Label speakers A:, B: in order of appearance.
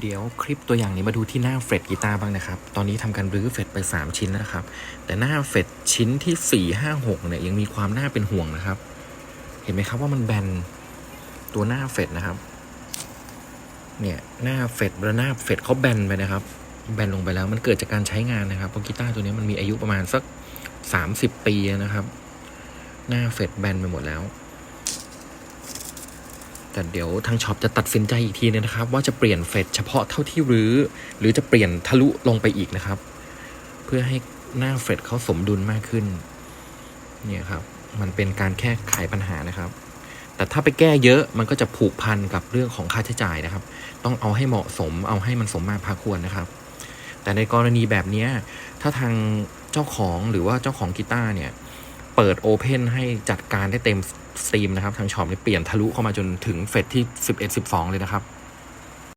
A: เดี๋ยวคลิปตัวอย่างนี้มาดูที่หน้าเฟรดกีตาร์บ้างนะครับ ตอนนี้ทำการรื้อเฟรดไป 3 ชิ้นแล้วนะครับ แต่หน้าเฟรดชิ้นที่ 4 5 6เนี่ยยังมีความน่าเป็นห่วงนะครับ เห็นไหมครับว่ามันแบนตัวหน้าเฟรดนะครับ เนี่ยหน้าเฟรดและหน้าเฟรดเขาแบนไปนะครับ แบนลงไปแล้วมันเกิดจากการใช้งานนะครับเพราะกีตาร์ตัวนี้มันมีอายุประมาณสัก 30 ปีนะครับ หน้าเฟรดแบนไปหมดแล้ว แต่เดี๋ยวทางช็อปจะตัดสินใจอีกทีนึงนะครับ ว่าจะเปลี่ยนเฟดเฉพาะเท่าที่รื้อ หรือจะเปลี่ยนทะลุลงไปอีกนะครับ เพื่อให้หน้าเฟดเขาสมดุลมากขึ้น เนี่ยครับ มันเป็นการแค่ไขปัญหานะครับ แต่ถ้าไปแก้เยอะมันก็จะผูกพันกับเรื่องของค่าใช้จ่ายนะครับ ต้องเอาให้เหมาะสม เอาให้มันสมมาพาควรนะครับ แต่ในกรณีแบบนี้ถ้าทางเจ้าของหรือว่าเจ้าของกีตาร์เนี่ย เปิดโอเพนให้จัดการได้เต็มสตรีมนะครับ ทางช็อปเนี่ยเปลี่ยนทะลุเข้ามาจนถึงเฟสที่ 11 12 เลยนะครับ